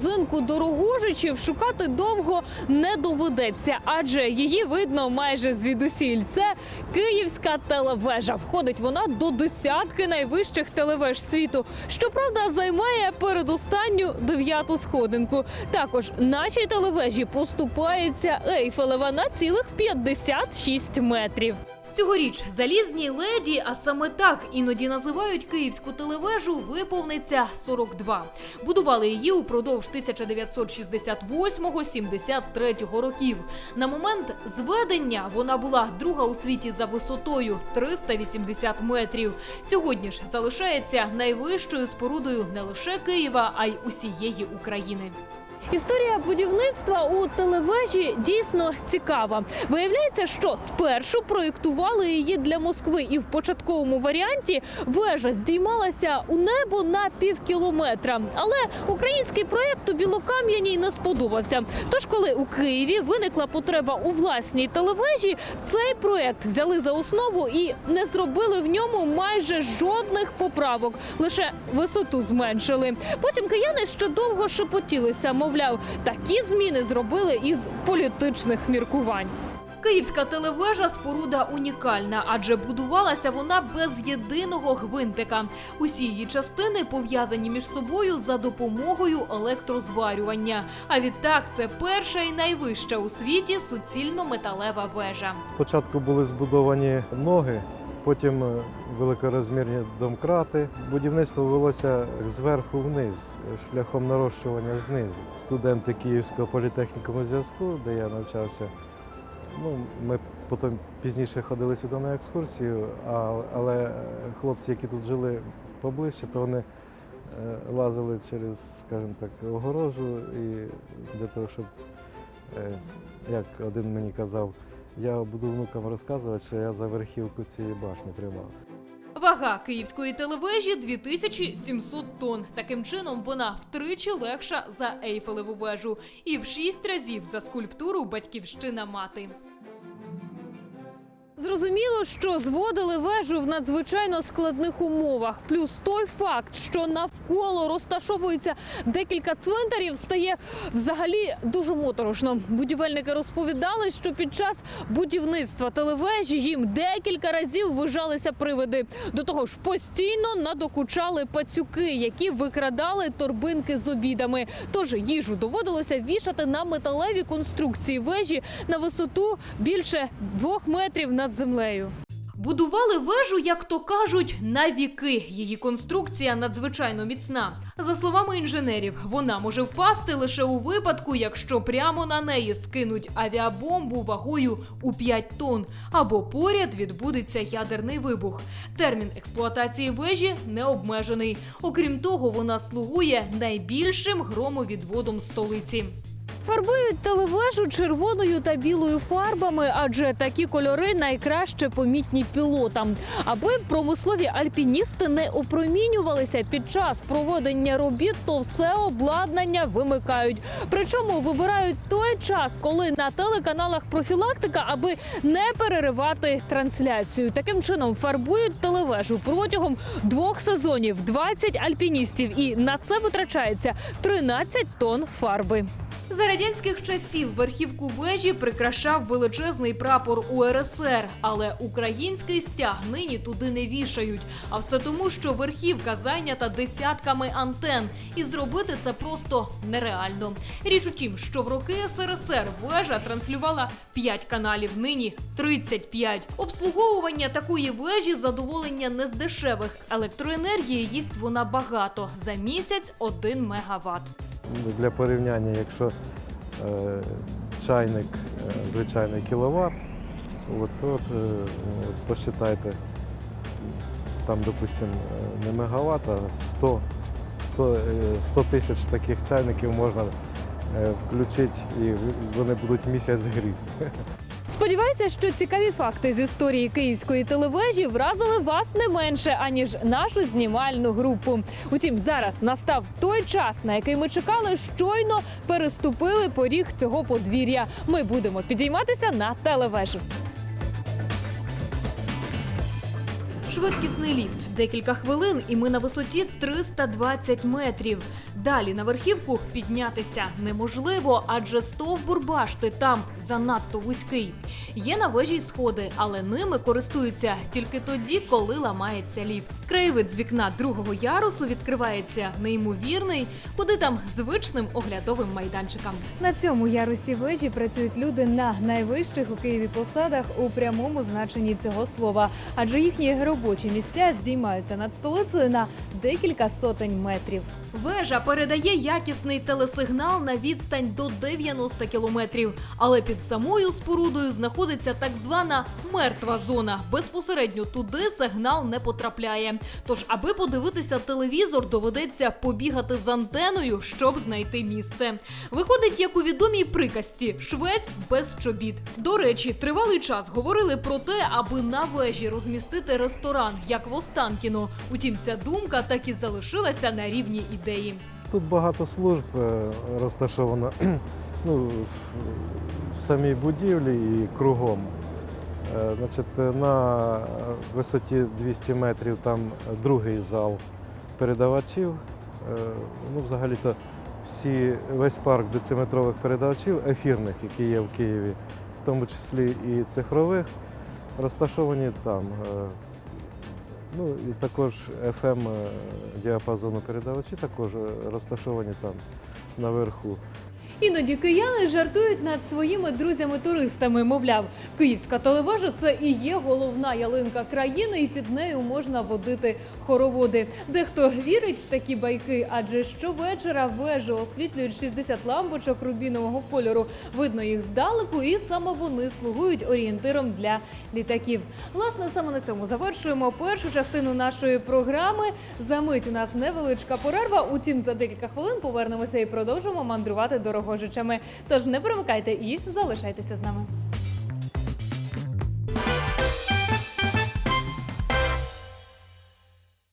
родзинку дорогожичів шукати довго не доведеться, адже її видно майже звідусіль. Це київська телевежа. Входить вона до десятки найвищих телевеж світу. Щоправда, займає передостанню дев'яту сходинку. Також нашій телевежі поступається Ейфелева на цілих 56 метрів. Цьогоріч залізній леді, а саме так іноді називають київську телевежу, виповниться 42. Будували її упродовж 1968-73 років. На момент зведення вона була друга у світі за висотою 380 метрів. Сьогодні ж залишається найвищою спорудою не лише Києва, а й усієї України. Історія будівництва у телевежі дійсно цікава. Виявляється, що спершу проєктували її для Москви, і в початковому варіанті вежа здіймалася у небо на пів кілометра. Але український проєкт у Білокам'яній не сподобався. Тож, коли у Києві виникла потреба у власній телевежі, цей проєкт взяли за основу і не зробили в ньому майже жодних поправок, лише висоту зменшили. Потім кияни ще довго шепотілися, мовляв, такі зміни зробили із політичних міркувань. Київська телевежа споруда унікальна, адже будувалася вона без єдиного гвинтика. Усі її частини пов'язані між собою за допомогою електрозварювання. А відтак це перша і найвища у світі суцільно-металева вежа. Спочатку були збудовані ноги, потім е, великорозмірні домкрати. Будівництво велося зверху вниз, шляхом нарощування знизу. Студенти Київського політехнікуму зв'язку, де я навчався, ну, ми потім пізніше ходили сюди на екскурсію, але хлопці, які тут жили поближче, то вони е, лазили через, скажімо так, огорожу і для того, щоб, е, як один мені казав, я буду внукам розказувати, що я за верхівку цієї башні тримався. Вага київської телевежі 2700 тонн. Таким чином вона втричі легша за Ейфелеву вежу і в шість разів за скульптуру Батьківщина мати. Зрозуміло, що зводили вежу в надзвичайно складних умовах. Плюс той факт, що навколо розташовується декілька цвинтарів, стає взагалі дуже моторошно. Будівельники розповідали, що під час будівництва телевежі їм декілька разів вижалися привиди. До того ж, постійно надокучали пацюки, які викрадали торбинки з обідами. Тож їжу доводилося вішати на металеві конструкції вежі на висоту більше двох метрів над землею. Будували вежу, як то кажуть, на віки. Її конструкція надзвичайно міцна. За словами інженерів, вона може впасти лише у випадку, якщо прямо на неї скинуть авіабомбу вагою у 5 тонн, або поряд відбудеться ядерний вибух. Термін експлуатації вежі не обмежений. Окрім того, вона слугує найбільшим громовідводом столиці. Фарбують телевежу червоною та білою фарбами, адже такі кольори найкраще помітні пілотам, аби промислові альпіністи не опромінювалися під час проведення робіт, то все обладнання вимикають. Причому вибирають той час, коли на телеканалах профілактика, аби не переривати трансляцію. Таким чином фарбують телевежу протягом двох сезонів 20 альпіністів, і на це витрачається 13 тонн фарби. За радянських часів верхівку вежі прикрашав величезний прапор УРСР, але український стяг нині туди не вішають. А все тому, що верхівка зайнята десятками антен, і зробити це просто нереально. Річ у тім, що в роки СРСР вежа транслювала 5 каналів, нині 35. Обслуговування такої вежі задоволення не з дешевих. Електроенергії їсть вона багато за місяць 1 мегаватт. Для порівняння, якщо е, чайник е, звичайний кіловат, от, от, е, посчитайте, там, допустимо, не мегаватт, а 100, 100, е, 100 тисяч таких чайників можна включити і вони будуть місяць гріти. Сподіваюся, що цікаві факти з історії київської телевежі вразили вас не менше аніж нашу знімальну групу. Утім, зараз настав той час, на який ми чекали, щойно переступили поріг цього подвір'я. Ми будемо підійматися на телевежу. Швидкісний ліфт. Декілька хвилин, і ми на висоті 320 метрів. Далі на верхівку піднятися неможливо, адже стовбур башти там занадто вузький. Є на вежі й сходи, але ними користуються тільки тоді, коли ламається ліфт. Краєвид з вікна другого ярусу відкривається неймовірний, куди там звичним оглядовим майданчикам. На цьому ярусі вежі працюють люди на найвищих у Києві посадах у прямому значенні цього слова, адже їхні робочі місця здіймаються над столицею на декілька сотень метрів. Вежа передає якісний телесигнал на відстань до 90 кілометрів. Але під самою спорудою знаходиться так звана мертва зона. Безпосередньо туди сигнал не потрапляє. Тож, аби подивитися телевізор, доведеться побігати з антеною, щоб знайти місце. Виходить, як у відомій приказці швець без чобіт. До речі, тривалий час говорили про те, аби на вежі розмістити ресторан, як в Останкіно. Утім, ця думка так і залишилася на рівні ідеї. Тут багато служб е, розташовано ну, в в самій будівлі і кругом. Е, Значить, на висоті 200 метрів там другий зал передавачів. Е, Ну, взагалі-то всі, весь парк дециметрових передавачів ефірних, які є в Києві, в тому числі і цифрових, розташовані там. Е, Ну і також FM діапазону передавачі також е, розташовані там наверху. Іноді кияни жартують над своїми друзями-туристами. Мовляв, київська телевежа це і є головна ялинка країни, і під нею можна водити хороводи. Дехто вірить в такі байки, адже щовечора вежу освітлюють 60 лампочок рубінового кольору. Видно їх здалеку, і саме вони слугують орієнтиром для літаків. Власне, саме на цьому завершуємо першу частину нашої програми. За мить у нас невеличка перерва. Утім, за декілька хвилин повернемося і продовжимо мандрувати дорогожичами. Тож не перемикайте і залишайтеся з нами.